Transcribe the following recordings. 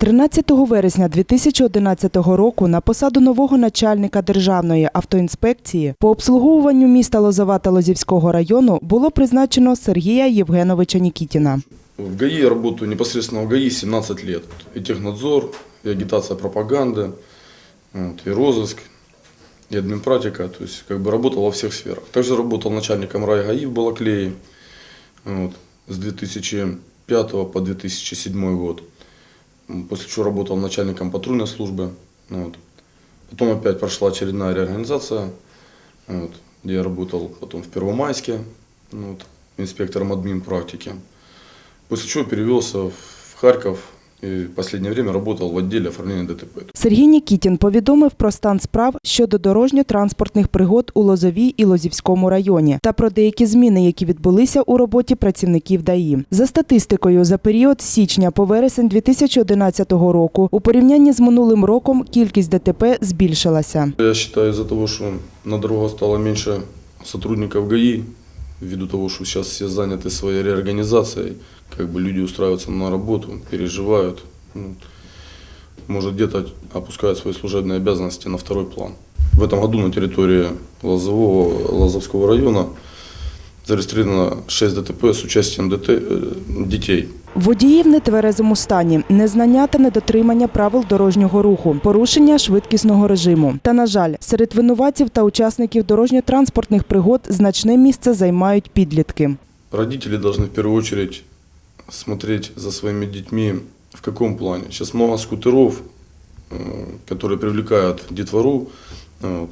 13 вересня 2011 року на посаду нового начальника Державної автоінспекції по обслуговуванню міста Лозова та Лозівського району було призначено Сергія Євгеновича Нікітіна. В ГАИ я работаю непосредственно в ГАИ 17 лет. И технадзор, и агитация пропаганды, вот, и розыск, и админпратика. То есть как бы работал во всех сферах. Также работал начальником райгаи в Балаклее вот, с 2005 по 2007 год. После чего работал начальником патрульной службы. Вот. Потом опять прошла очередная реорганизация, вот, где я работал потом в Первомайске, вот, инспектором админ практики. После чего перевелся в Харьков и в последнее время работал в отделе оформления ДТП. Сергій Нікітін повідомив про стан справ щодо дорожньо-транспортних пригод у Лозовій і Лозівському районі та про деякі зміни, які відбулися у роботі працівників ДАІ. За статистикою, за період з січня по вересень 2011 року у порівнянні з минулим роком кількість ДТП збільшилася. Я считаю, из-за того, что на дорогах стало меньше сотрудников ГАИ, ввиду того, что сейчас все заняты своей реорганизацией, как бы люди устраиваются на работу, переживают, ну, может где-то опускают свои служебные обязанности на второй план. В этом году на территории Лозового, Лозовского района зарегистрировано 6 ДТП с участием ДТ, э, детей. Водії в нетверезому стані, незнання та недотримання правил дорожнього руху, порушення швидкісного режиму. Та, на жаль, серед винуватців та учасників дорожньо-транспортних пригод значне місце займають підлітки. Родители должны в первую очередь смотреть за своими детьми в каком плане. Сейчас много скутеров, э, которые привлекают детвору, вот,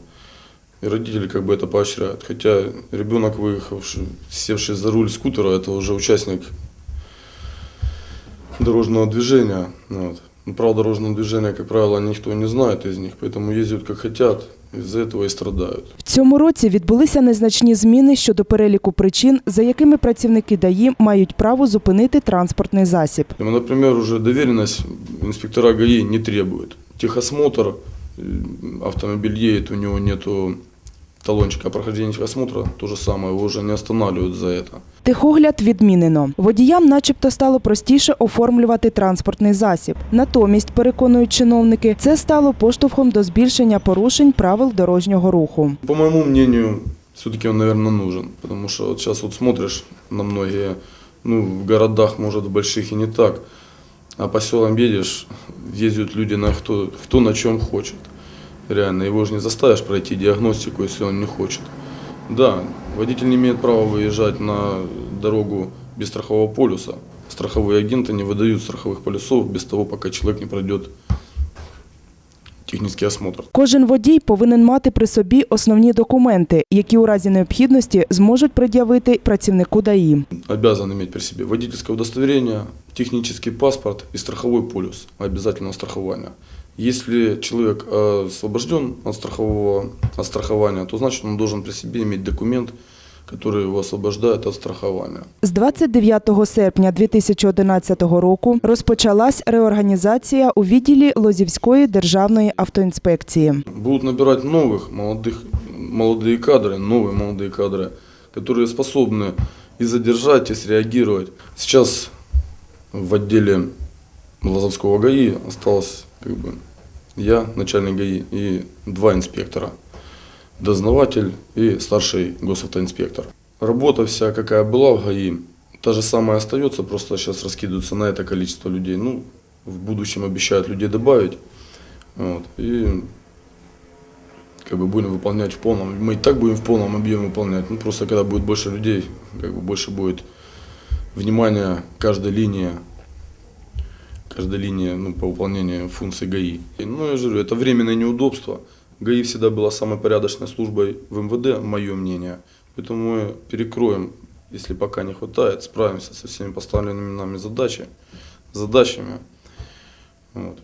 и родители как бы это поощряют. Хотя ребенок, выехавший, севший за руль скутера, это уже участник дорожного движения. Вот. Но правила дорожного движения, как правило, никто не знает из них, поэтому ездят как хотят, из-за этого и страдают. В цьому році відбулися незначні зміни щодо переліку причин, за якими працівники ДАІ мають право зупинити транспортний засіб. Ну, Например, уже доверенность инспектора ГАИ не требует. Техосмотр, э, автомобиль едет, у него нету талончика о прохождении техосмотра, то же самое, его уже не останавливают за это. Техогляд відмінено. Водіям, начебто, стало простіше оформлювати транспортний засіб. Натомість, переконують чиновники, це стало поштовхом до збільшення порушень правил дорожнього руху. По моему мнению, все-таки он, наверное, нужен, потому что вот сейчас вот смотришь на многие, ну, в городах, может, в больших и не так, а по селам едешь, ездят люди на кто, кто на чем хочет. Реально, его же не заставишь пройти диагностику, если он не хочет. Да, водитель не имеет права выезжать на дорогу без страхового полюса. Страховые агенты не выдают страховых полюсов без того, пока человек не пройдет технический осмотр. Кожен водій повинен мати при собі основні документи, які у разі необхідності зможуть пред'явити працівнику ДАІ. обязан иметь при себе водительское удостоверение, технический паспорт и страховой полюс обязательного страхования. Если человек э, освобожден от страхового от страхования, то значит он должен при себе иметь документ, который его освобождает от страхования. З 29 серпня 2011 року розпочалась реорганізація у відділі Лозівської державної автоінспекції. Будут набирать новых молодых, молодые кадры, новые молодые кадры, которые способны и задержать, и среагировать. Сейчас в отделе Лазовского ГАИ осталось как бы я, начальник ГАИ, и два инспектора. Дознаватель и старший госавтоинспектор. Работа вся, какая была в ГАИ, та же самая остается, просто сейчас раскидываются на это количество людей. Ну, в будущем обещают людей добавить. Вот. И как бы будем выполнять в полном. Мы и так будем в полном объеме выполнять. Ну, просто когда будет больше людей, как бы больше будет внимания каждой линии, каждой линии ну, по выполнению функций ГАИ. Ну, я же говорю, это временное неудобство. ГАИ всегда была самой порядочной службой в МВД, мое мнение. Поэтому мы перекроем, если пока не хватает, справимся со всеми поставленными нами задачи, задачами. Вот.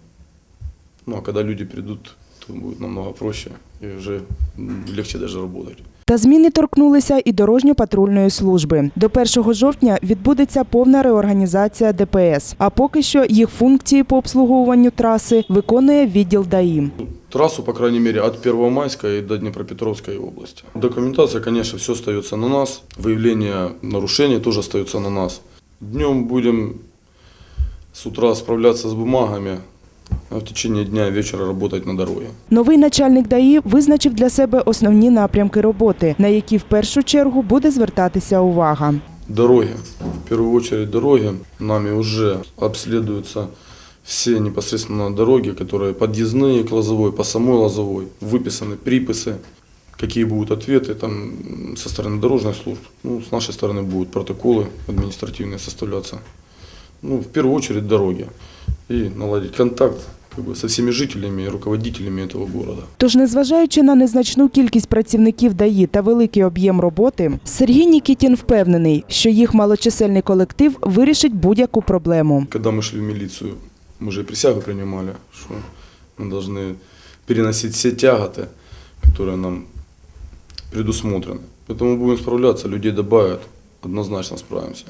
Ну, а когда люди придут, то будет намного проще и уже легче даже работать. Та зміни торкнулися і дорожньо-патрульної служби. До 1 жовтня відбудеться повна реорганізація ДПС. А поки що їх функції по обслуговуванню траси виконує відділ ДАІ. Трассу, по крайней мере, от Первомайска и до Днепропетровской области. Документация, конечно, все остается на нас. Выявление нарушений тоже остается на нас. Днем будем с утра справляться с бумагами, в течение дня и вечера работать на дороге. Новий начальник ДАІ визначив для себе основні напрямки роботи, на які в першу чергу буде звертатися увага. Дороги. В первую очередь дороги. Нами уже обследуются все непосредственно дороги, которые подъездные к Лозовой, по самой Лозовой. Выписаны приписы, какие будут ответы там, м, со стороны дорожных служб. Ну, с нашей стороны будут протоколы административные составляться. Ну, в первую очередь дороги. И наладить контакт как бы, со всеми жителями и руководителями этого города. Тож, незважаючи на незначну кількість працівників ДАІ та великий об'єм роботи, Сергій Нікітін впевнений, що їх малочисельний колектив вирішить будь-яку проблему. Когда мы шли в милицию, мы же и присягу принимали, что мы должны переносить все тяготы, которые нам предусмотрены. Поэтому будем справляться, людей добавят, однозначно справимся.